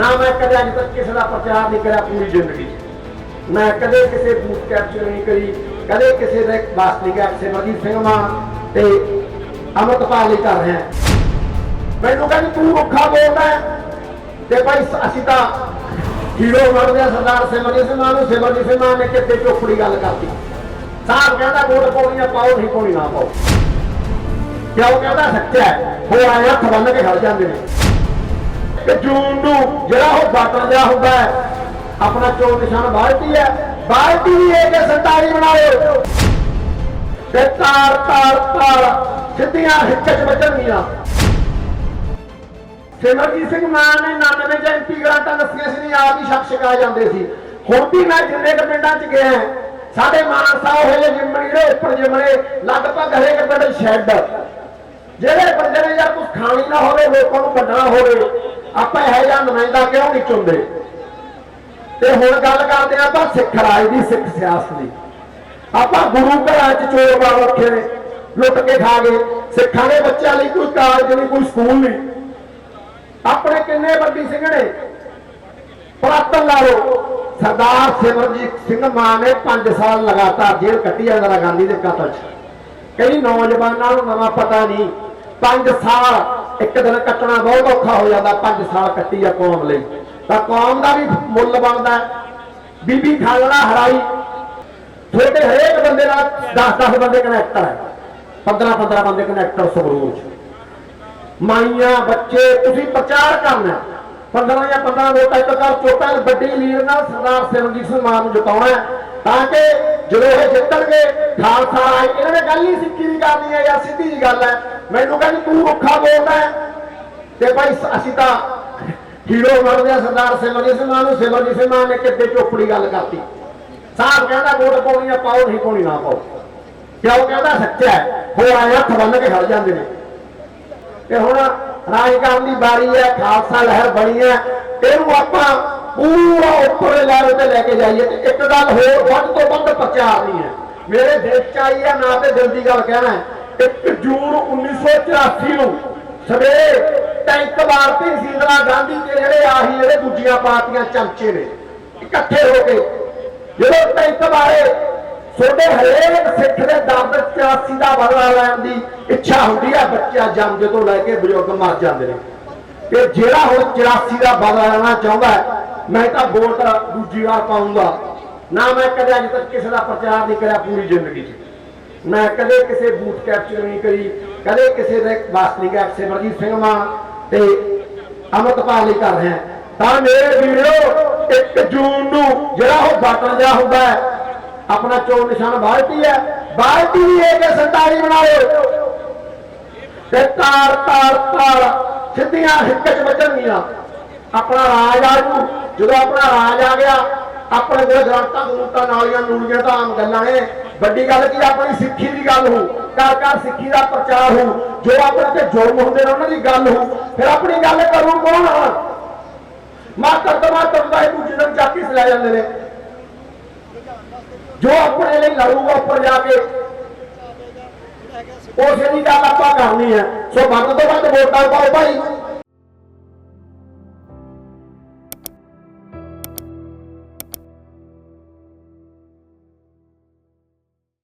ਨਾ ਮੈਂ ਕਦੇ ਅੱਜ ਤੱਕ ਕਿਸੇ ਦਾ ਪ੍ਰਚਾਰ ਨਹੀਂ ਕਰਿਆ ਪੂਰੀ ਜ਼ਿੰਦਗੀ 'ਚ। ਮੈਂ ਕਦੇ ਕਿਸੇ ਬੂਥ ਕੈਪਚਰ ਨਹੀਂ ਕਰੀ, ਕਦੇ ਕਿਸੇ ਦੇ ਵਾਸਤੇ ਨਹੀਂ ਗਿਆ ਸਿਮਰਜੀਤ ਸਿੰਘ ਮਾਂ ਤੇ ਅਮਰਤਪਾਲ ਲਈ ਕਰ ਰਿਹਾ। ਮੈਨੂੰ ਕਹਿੰਦੀ, ਤੂੰ ਰੁੱਖਾ ਬੋਲਦਾ ਹੈ। ਤੇ ਭਾਈ ਅਸੀਂ ਤਾਂ ਹੀਰੋ ਬਣਦੇ ਆ ਸਰਦਾਰ ਸਿਮਰਜੀਤ ਸਿੰਘ ਮਾਨ ਨੂੰ। ਸਿਮਰਜੀਤ ਸਿੰਘ ਮਾਨ ਨੇ ਕਿਤੇ ਚੋਪੜੀ ਗੱਲ ਕਰਤੀ। ਸਾਹਿਬ ਕਹਿੰਦਾ ਵੋਟ ਪਾਉਣੀ ਆ ਪਾਓ, ਨਹੀਂ ਪਾਉਣੀ ਨਾ ਪਾਓ। ਕਿਉਂ ਕਹਿੰਦਾ, ਸੱਚਾ ਹੈ। ਹੋ ਆਏ ਹੱਥ ਬੰਨ ਕੇ ਖੜ ਜਾਂਦੇ ਨੇ। ਕਿ ਜੂਨ ਨੂੰ ਜਿਹੜਾ ਉਹ ਬਾਟਲ ਲਿਆ ਹੁੰਦਾ ਹੈ, ਆਪਣਾ ਚੋਣ ਨਿਸ਼ਾਨ ਬਾਲਟੀ ਹੈ। ਬਾਲਟੀ ਵੀ ਇਹ ਕਿ ਸਰਦਾਰੀ ਬਣਾਓ ਤੇ ਤਾਰ ਤਾਰ ਤਾਰ, ਸਿੱਧੀਆਂ ਹਿੱਕ ਚ ਸਿਮਰਜੀਤ ਸਿੰਘ ਮਾਨ ਨੇ 99 ਚ ਐਮਪੀ ਗ੍ਰਾਂਟਾਂ ਦੱਸੀਆਂ ਸੀ, ਨਹੀਂ, ਆਪ ਹੀ ਸ਼ਖਸ ਕਾ ਜਾਂਦੇ ਸੀ। ਹੁਣ ਵੀ ਮੈਂ ਜਿੰਨੇ ਕੁ ਪਿੰਡਾਂ ਚ ਗਿਆ, ਸਾਡੇ ਮਾਨ ਸਾਹਿਬ ਹੋਏ ਜਿੰਮਣ ਦੇ ਉੱਪਰ ਜਿੰਮਣੇ ਲਗਭਗ ਹਰੇਕ ਪਿੰਡ ਸ਼ੈੱਡ ਜਿਹੜੇ ਬੰਦੇ ਨੇ ਜਾਂ ਕੁਝ ਖਾਣੀ ਨਾ ਹੋਵੇ, ਲੋਕਾਂ ਨੂੰ ਕੱਢਣਾ ਹੋਵੇ, ਆਪਾਂ ਇਹ ਜਿਹਾ ਨੁਮਾਇੰਦਾ ਕਿਉਂ ਨਹੀਂ ਚੁੰਦੇ ਤੇ ਹੁਣ ਗੱਲ ਕਰਦੇ ਹਾਂ ਆਪਾਂ ਸਿੱਖ ਰਾਜ ਦੀ, ਸਿੱਖ ਸਿਆਸਤ ਦੀ। ਆਪਾਂ ਗੁਰੂ ਘਰਾਂ 'ਚ ਚੋਰ ਬਾਰ ਰੱਖੇ ਨੇ, ਲੁੱਟ ਕੇ ਖਾ ਗਏ। ਸਿੱਖਾਂ ਦੇ ਬੱਚਿਆਂ ਲਈ ਕੋਈ ਕਾਲਜ ਨਹੀਂ, ਕੋਈ ਸਕੂਲ ਨਹੀਂ। ਆਪਣੇ ਕਿੰਨੇ ਵੱਡੀ ਸਿੰਘ ਨੇ? ਪ੍ਰਾਤਨ ਲਾ ਲਓ, ਸਰਦਾਰ ਸਿਮਰਜੀਤ ਸਿੰਘ ਮਾਨ ਨੇ 5 ਸਾਲ ਲਗਾਤਾਰ ਜੇਲ੍ਹ ਕੱਟੀ ਆ, ਇੰਦਰਾ ਗਾਂਧੀ ਦੇ ਕਤਲ 'ਚ। ਕਈ ਨੌਜਵਾਨਾਂ ਨੂੰ ਨਵਾਂ ਪਤਾ ਨਹੀਂ 5 ਸਾਲ, ਇੱਕ ਦਿਨ ਕੱਟਣਾ ਬਹੁਤ ਔਖਾ ਹੋ ਜਾਂਦਾ 5 ਸਾਲ ਕੱਟੀ ਆ ਕੌਮ ਲਈ। ਤਾਂ ਕੌਮ ਦਾ ਵੀ ਮੁੱਲ ਬਣਦਾ ਬੀਬੀ ਖਾਲੜਾ ਹਰਾਈ। ਤੁਹਾਡੇ ਹਰੇਕ ਬੰਦੇ ਨਾਲ 10-10 ਬੰਦੇ ਕਨੈਕਟਰ ਹੈ। 15-15 ਬੰਦੇ ਕਨੈਕਟਰ ਸਬਰੂਰ ਚ ਮਾਈਆਂ, ਬੱਚੇ, ਤੁਸੀਂ ਪ੍ਰਚਾਰ ਕਰਨਾ ਹੈ। 15 ਜਾਂ 15 ਵੋਟਾਂ ਇੱਕ ਕਰ ਚੋਟਾਂ, ਵੱਡੀ ਲੀਡ ਨਾਲ ਸਰਦਾਰ ਸਿਮਰਜੀਤ ਸਿੰਘ ਮਾਨ ਨੂੰ ਜਿਤਾਉਣਾ ਤਾਂ ਕਿ ਜਦੋਂ ਇਹ ਜਿੱਤਣਗੇ, ਖਾਲਸਾ ਰਾਜ, ਇਹਨਾਂ ਨੇ ਗੱਲ ਹੀ ਸਿੱਖੀ ਦੀ ਕਰਨੀ ਹੈ ਜਾਂ ਸਿੱਧੀ ਜੀ ਗੱਲ ਹੈ। ਮੈਨੂੰ ਕਹਿੰਦੀ, ਤੂੰ ਰੁੱਖਾ ਬੋਲਦਾ ਹੈ। ਤੇ ਭਾਈ ਅਸੀਂ ਤਾਂ ਹੀਰੋ ਬਣਦੇ ਆ ਸਰਦਾਰ ਸਿਮਰਜੀਤ ਸਿੰਘ ਮਾਨ ਨੂੰ ਸਿਮਰਜੀਤ ਸਿੰਘ ਮਾਨ ਨੇ ਕਿਤੇ ਚੋਪੜੀ ਗੱਲ ਕਰਤੀ। ਸਾਹਿਬ ਕਹਿੰਦਾ ਵੋਟ ਪਾਉਣੀ ਆ ਪਾਓ, ਨਹੀਂ ਪਾਉਣੀ ਨਾ ਪਾਓ। ਕਿਉਂ ਕਹਿੰਦਾ, ਸੱਚਾ ਹੈ ਹੋ ਆਏ ਹੱਥ ਕੇ ਖੜ ਜਾਂਦੇ ਨੇ। ਤੇ ਹੁਣ ਰਾਜ ਕਰਨ ਦੀ ਵਾਰੀ ਹੈ, ਖਾਲਸਾ ਲਹਿਰ ਬਣੀ ਹੈ। ਇਹਨੂੰ ਆਪਾਂ ਪੂਰਾ ਉੱਪਰਲੇ ਲੈਵਲ ਤੇ ਲੈ ਕੇ ਜਾਈਏ ਤੇ ਇੱਕ ਗੱਲ ਹੋਰ ਵੱਧ ਤੋਂ ਵੱਧ ਪ੍ਰਚਾਰ ਨਹੀਂ ਹੈ। ਮੇਰੇ ਦਿਲ ਚ ਆਈ ਹੈ ਨਾ ਤੇ ਦਿਲ ਦੀ ਗੱਲ ਕਹਿਣਾ ਹੈ। 1 ਜੂਨ ਸਵੇਰੇ ਟੈਂਕ ਭਾਰਤੀ ਇੰਦਰਾ ਗਾਂਧੀ ਤੇ ਜਿਹੜੇ ਆਹੀ ਜਿਹੜੇ ਦੂਜੀਆਂ ਪਾਰਟੀਆਂ ਚਮਚੇ ਨੇ, ਇਕੱਠੇ ਹੋ ਕੇ ਜਦੋਂ ਟੈਂਕ ਬਾਰੇ ਛੋਟੇ ਹਰੇਕ ਸਿੱਖ ਦੇ ਦਰਦ 84 ਦਾ ਬਦਲਾ ਲੈਣ ਦੀ ਇੱਛਾ ਹੁੰਦੀ ਹੈ ਬੱਚਾ ਜੰਮਦੇ ਤੋਂ ਲੈ ਕੇ ਬਜ਼ੁਰਗ ਮਰ ਜਾਂਦੇ ਨੇ। ਤੇ ਜਿਹੜਾ ਹੁਣ 84 ਦਾ ਬਦਲਾ ਲੈਣਾ ਚਾਹੁੰਦਾ ਮੈਂ ਤਾਂ ਵੋਟ ਦੂਜੀ ਵਾਰ ਪਾਉਂਗਾ। ਨਾ ਮੈਂ ਕਦੇ ਅਜੇ ਤੱਕ ਕਿਸੇ ਦਾ ਪ੍ਰਚਾਰ ਨਹੀਂ ਕਰਿਆ ਪੂਰੀ ਜ਼ਿੰਦਗੀ 'ਚ। ਮੈਂ ਕਦੇ ਕਿਸੇ ਬੂਥ ਕੈਪਚਰ ਨਹੀਂ ਕਰੀ ਕਦੇ ਕਿਸੇ ਦੇ ਵਾਸਤੇ ਨਹੀਂ ਗਿਆ ਸਿਮਰਜੀਤ ਸਿੰਘ ਮਾਂ ਤੇ ਅਮਰਤਪਾਲ ਲਈ ਕਰ ਰਿਹਾ। ਤਾਂ ਮੇਰੇ ਵੀਰੋ 1 ਜੂਨ ਨੂੰ ਜਿਹੜਾ ਉਹ ਬਾਟਲ ਲਿਆ ਹੁੰਦਾ ਹੈ, ਆਪਣਾ ਚੋਣ ਨਿਸ਼ਾਨ ਬਾਲਟੀ ਹੈ। ਬਾਲਟੀ ਵੀ ਇਹ ਕਿ ਸਰਦਾਰੀ ਬਣਾਓ। ਤੇ ਤਾਰ ਤਾਰ ਤਾਰ ਸਿੱਧੀਆਂ ਹਿੱਕ ਚ ਵੱਜਣਗੀਆਂ। ਆਪਣਾ ਰਾਜ ਆ ਜੂ। ਜਦੋਂ ਆਪਣਾ ਰਾਜ ਆ ਗਿਆ, ਆਪਣੇ ਕੋਲ ਗ੍ਰੰਥਾਂ ਗਰੂਟਾਂ ਨਾਲੀਆਂ, ਨੂਲੀਆਂ ਤਾਂ ਆਮ ਗੱਲਾਂ ਨੇ। ਵੱਡੀ ਗੱਲ ਕੀ ਆਪਣੀ ਸਿੱਖੀ ਦੀ ਗੱਲ ਹੋ ਘਰ ਘਰ ਸਿੱਖੀ ਦਾ ਪ੍ਰਚਾਰ ਹੋ ਜੋ ਆਪਣੇ ਤੇ ਜੁਰਮ ਹੁੰਦੇ ਨੇ ਉਹਨਾਂ ਦੀ ਗੱਲ ਹੋ ਫਿਰ ਆਪਣੀ ਗੱਲ ਕਰੂ ਕੌਣ ਮਾਤਰ ਤੋਂ ਮਾਤਰ ਦਾ ਇੱਕ ਦੂਜੇ ਨੂੰ ਚਾਕੀ ਲੈ ਜਾਂਦੇ ਨੇ। ਜੋ ਆਪਣੇ ਲਈ ਲੜੂਗਾ ਉੱਪਰ ਜਾ ਕੇ ਉਸੇ ਦੀ ਗੱਲ ਆਪਾਂ ਕਰਨੀ ਹੈ। ਸੋ ਵੱਧ ਤੋਂ ਵੱਧ ਵੋਟਾਂ ਪਾਓ ਭਾਈ।